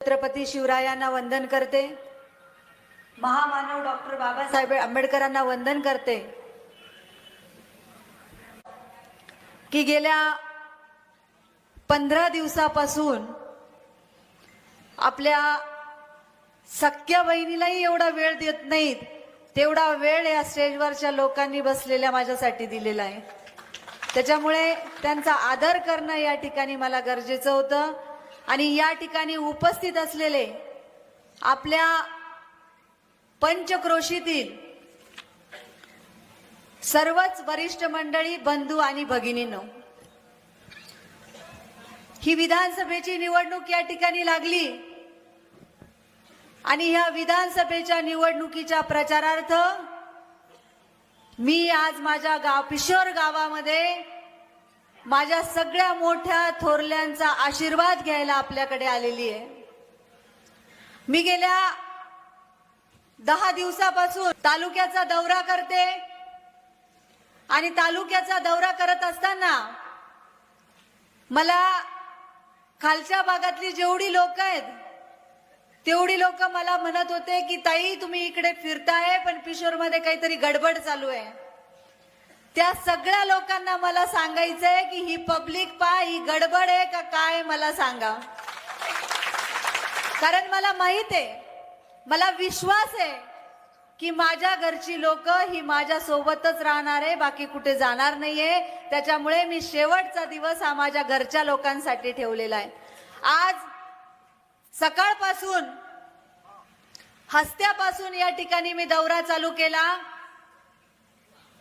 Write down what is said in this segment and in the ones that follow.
छत्रपती शिवरायांना वंदन करते. महामानव डॉक्टर बाबासाहेब आंबेडकरांना वंदन करते. की गेल्या पंधरा दिवसापासून आपल्या सख्या बहिणीलाही एवढा वेळ देत नाहीत तेवढा वेळ या स्टेजवरच्या लोकांनी बसलेल्या माझ्यासाठी दिलेला आहे. त्याच्यामुळे त्यांचा आदर करणं या ठिकाणी मला गरजेचं होतं. आणि या ठिकाणी उपस्थित असलेले आपल्या पंचक्रोशीतील सर्वच वरिष्ठ मंडळी बंधू आणि भगिनींनो ही विधानसभेची निवडणूक या ठिकाणी लागली आणि ह्या विधानसभेच्या निवडणुकीच्या प्रचारार्थ मी आज माझ्या गाव पिशोर गावामध्ये माझ्या सगळ्या मोठ्या थोरल्यांचा आशीर्वाद घ्यायला आपल्याकडे आलेली आहे. मी गेल्या दहा दिवसापासून तालुक्याचा दौरा करते आणि तालुक्याचा दौरा करत असताना मला खालच्या भागातली जेवढी लोक आहेत तेवढी लोक मला म्हणत होते की ताई तुम्ही इकडे फिरताय पण पिशोरमध्ये काहीतरी गडबड चालू आहे. त्या सगळ्या लोकांना मला सांगायचंय की ही पब्लिक पा ही गडबड आहे का काय मला सांगा. कारण मला माहीत आहे मला विश्वास आहे की माझ्या घरची लोक ही माझ्या सोबतच राहणार आहे बाकी कुठे जाणार नाहीये. त्याच्यामुळे मी शेवटचा दिवस हा माझ्या घरच्या लोकांसाठी ठेवलेला आहे. आज सकाळपासून हस्त्यापासून या ठिकाणी मी दौरा चालू केला.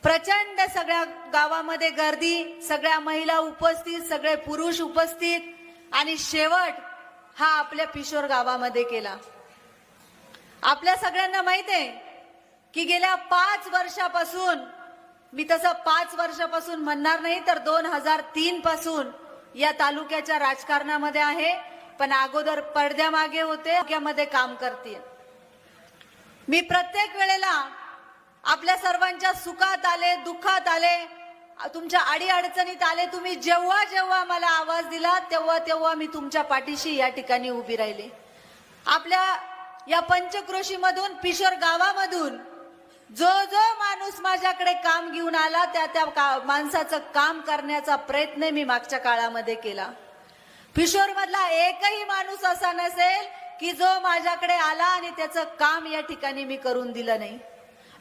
प्रचंड सगळ्या गावामध्ये गर्दी सगळ्या महिला उपस्थित सगळे पुरुष उपस्थित. आणि शेवट हा आपल्या पिशोर गावामध्ये केला. आपल्या सगळ्यांना माहीत आहे की गेल्या पाच वर्षापासून मी तसं पाच वर्षापासून म्हणणार नाही तर दोन हजार तीन पासून या तालुक्याच्या राजकारणामध्ये आहे. पण अगोदर पडद्यामागे होते काम करते मी प्रत्येक वेळेला आपल्या सर्वांच्या सुखात आले दुःखात आले. तुमच्या अडीअडचणीत आले तुम्ही जेव्हा जेव्हा मला आवाज दिला तेव्हा तेव्हा मी तुमच्या पाठीशी या ठिकाणी उभी राहिले. आपल्या या पंचक्रोशीमधून पिशोर गावामधून जो जो माणूस माझ्याकडे काम घेऊन आला त्या त्या का- माणसाचं काम करण्याचा प्रयत्न मी मागच्या काळामध्ये केला. पिशोर मधला एकही माणूस असा नसेल की जो माझ्याकडे आला आणि त्याचं काम या ठिकाणी मी करून दिलं नाही.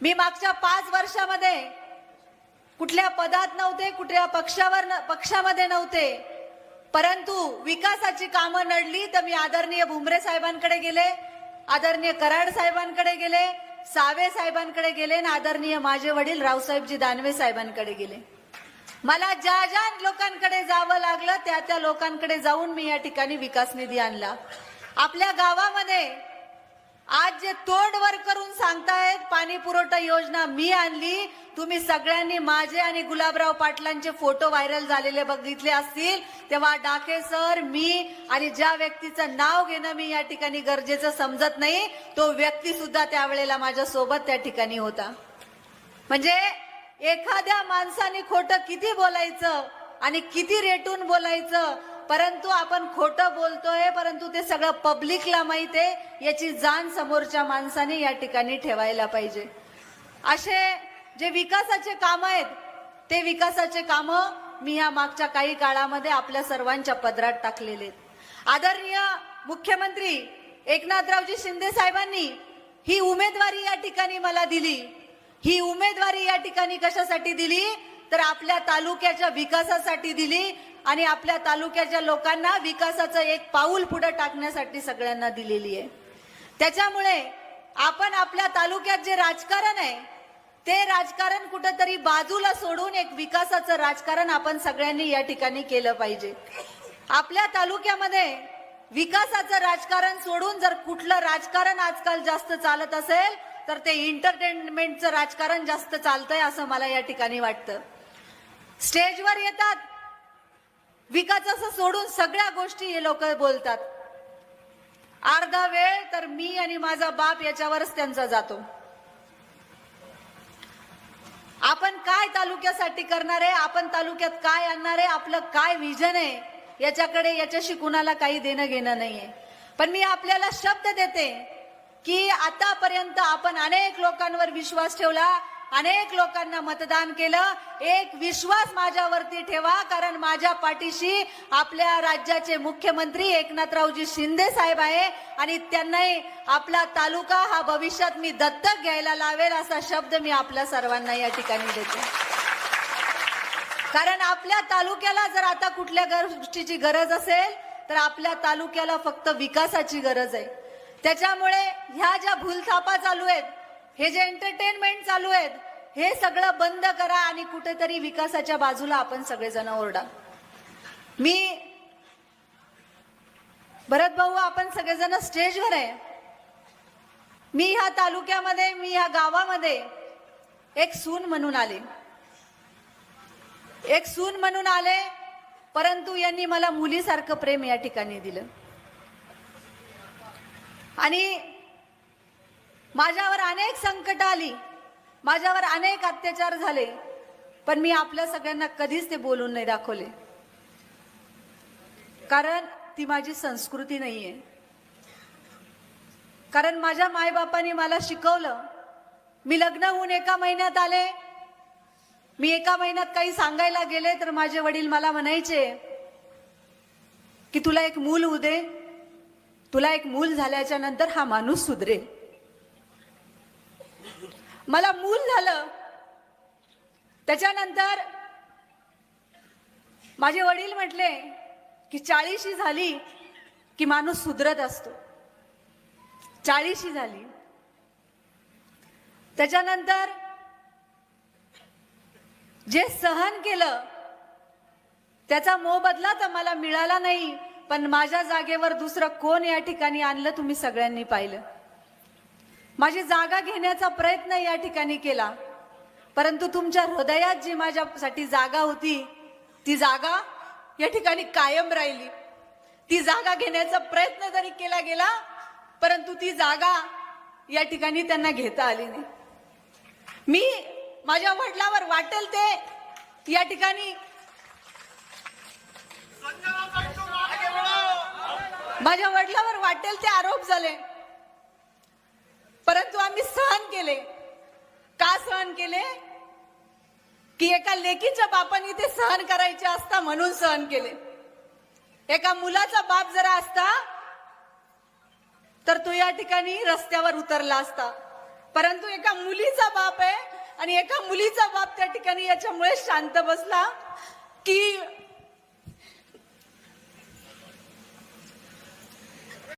मी मागच्या पाच वर्षामध्ये कुठल्या पदात नव्हते कुठल्या पक्षावर न- पक्षामध्ये नव्हते. परंतु विकासाची कामं नडली तर मी आदरणीय भुमरे साहेबांकडे गेले आदरणीय कराड साहेबांकडे गेले सावे साहेबांकडे गेले आणि आदरणीय माझे वडील रावसाहेबजी दानवे साहेबांकडे गेले. मला ज्या ज्या लोकांकडे जावं लागलं त्या त्या लोकांकडे जाऊन मी या ठिकाणी विकास निधी आणला. आपल्या गावामध्ये आज जे तोंड वर करून सांगतायत पाणी पुरवठा योजना मी आणली. तुम्ही सगळ्यांनी माझे आणि गुलाबराव पाटलांचे फोटो व्हायरल झालेले बघितले असतील. तेव्हा डाके सर मी आणि ज्या व्यक्तीचं नाव घेणं मी या ठिकाणी गरजेचं समजत नाही तो व्यक्ती सुद्धा त्यावेळेला माझ्या सोबत त्या ठिकाणी होता. म्हणजे एखाद्या माणसाने खोटं किती बोलायचं आणि किती रेटून बोलायचं परंतु आपण खोटं बोलतोय परंतु ते सगळं पब्लिकला माहीत आहे याची जाण समोरच्या माणसाने या ठिकाणी ठेवायला पाहिजे. असे जे विकासाचे काम आहेत ते विकासाचे काम मी या मागच्या काही काळामध्ये आपल्या सर्वांच्या पदरात टाकलेले आहेत. आदरणीय मुख्यमंत्री एकनाथरावजी शिंदे साहेबांनी ही उमेदवारी या ठिकाणी मला दिली. ही उमेदवारी या ठिकाणी कशासाठी दिली? तर आपल्या तालुक्याच्या विकासासाठी दिली. आणि आपल्या तालुक्याच्या लोकांना विकासाचं एक पाऊल पुढे टाकण्यासाठी सगळ्यांना दिलेली आहे. त्याच्यामुळे आपण आपल्या तालुक्यात जे राजकारण आहे ते राजकारण कुठंतरी बाजूला सोडून एक विकासाचं राजकारण आपण सगळ्यांनी या ठिकाणी केलं पाहिजे. आपल्या तालुक्यामध्ये विकासाचं राजकारण सोडून जर कुठलं राजकारण आजकाल जास्त चालत असेल तर ते एंटरटेनमेंटचं राजकारण जास्त चालतंय असं मला या ठिकाणी वाटतं. स्टेजवर येतात विकासाचं सोडून सगळ्या गोष्टी हे लोक बोलतात. अर्धा वेळ तर मी आणि माझा बाप याच्यावरच त्यांचा जातो. आपण काय तालुक्यासाठी करणार आहे आपण तालुक्यात काय आणणार आहे आपलं काय विजन आहे याच्याकडे याच्याशी कुणाला काही देणं घेणं नाहीये. पण मी आपल्याला शब्द देते की आतापर्यंत आपण अनेक लोकांवर विश्वास ठेवला अनेक लोकांना मतदान केलं. एक विश्वास माझ्यावरती ठेवा कारण माझ्या पाठीशी आपल्या राज्याचे मुख्यमंत्री एकनाथरावजी शिंदे साहेब आहे आणि त्यांनाही आपला तालुका हा भविष्यात मी दत्तक घ्यायला लावेल असा शब्द मी आपल्या सर्वांना या ठिकाणी देते. कारण आपल्या तालुक्याला जर आता कुठल्या गोष्टीची गरज असेल तर आपल्या तालुक्याला फक्त विकासाची गरज आहे. त्याच्यामुळे ह्या ज्या भूलथापा चालू आहेत हे जे एंटरटेनमेंट चालू आहेत हे सगळं बंद करा आणि कुठेतरी विकासाच्या बाजूला आपण सगळेजण ओरडा. मी भरत भाऊ आपण सगळेजण स्टेजवर आहे. मी ह्या तालुक्यामध्ये मी ह्या गावामध्ये एक सून म्हणून आले. एक सून म्हणून आले परंतु यांनी मला मुलीसारखं प्रेम या ठिकाणी दिलं. आणि माझ्यावर अनेक संकट आली. माझ्यावर अनेक अत्याचार झाले. पण मी आपल्या सगळ्यांना कधीच ते बोलून नाही दाखवले. कारण ती माझी संस्कृती नाहीये. कारण माझ्या मायबापाने मला शिकवलं मी लग्न होऊन एका महिन्यात आले. मी एका महिन्यात काही सांगायला गेले तर माझे वडील मला म्हणायचे की तुला एक मूल उदे तुला एक मूल झाल्याच्यानंतर हा माणूस सुधरेल. मला मूल झालं. त्याच्यानंतर माझे वडील म्हटले की चाळीशी झाली की माणूस सुधरत असतो. चाळीशी झाली. त्याच्यानंतर जे सहन केलं त्याचा मोबदला तर मला मिळाला नाही पण माझ्या जागेवर दुसरं कोण या ठिकाणी आणलं तुम्ही सगळ्यांनी पाहिलं? माझी जागा घेण्याचा प्रयत्न या ठिकाणी केला. परंतु तुमच्या हृदयात जी माझ्यासाठी जागा होती ती जागा या ठिकाणी कायम राहिली. ती जागा घेण्याचा प्रयत्न जरी केला गेला परंतु ती जागा या ठिकाणी त्यांना घेता आली नाही. मी माझ्या वडिलावर वाटेल ते या ठिकाणी. माझ्या वडिलावर वाटेल ते आरोप झाले. परंतु आम्ही सहन केले. का सहन केले? की एका लेकीच्या बापाने ते सहन करायचे असता म्हणून सहन केले. एका मुलाचा बाप जरा असता तर तो या ठिकाणी रस्त्यावर उतरला असता. परंतु एका मुलीचा बाप आहे आणि एका मुलीचा बाप त्या ठिकाणी याच्यामुळे शांत बसला की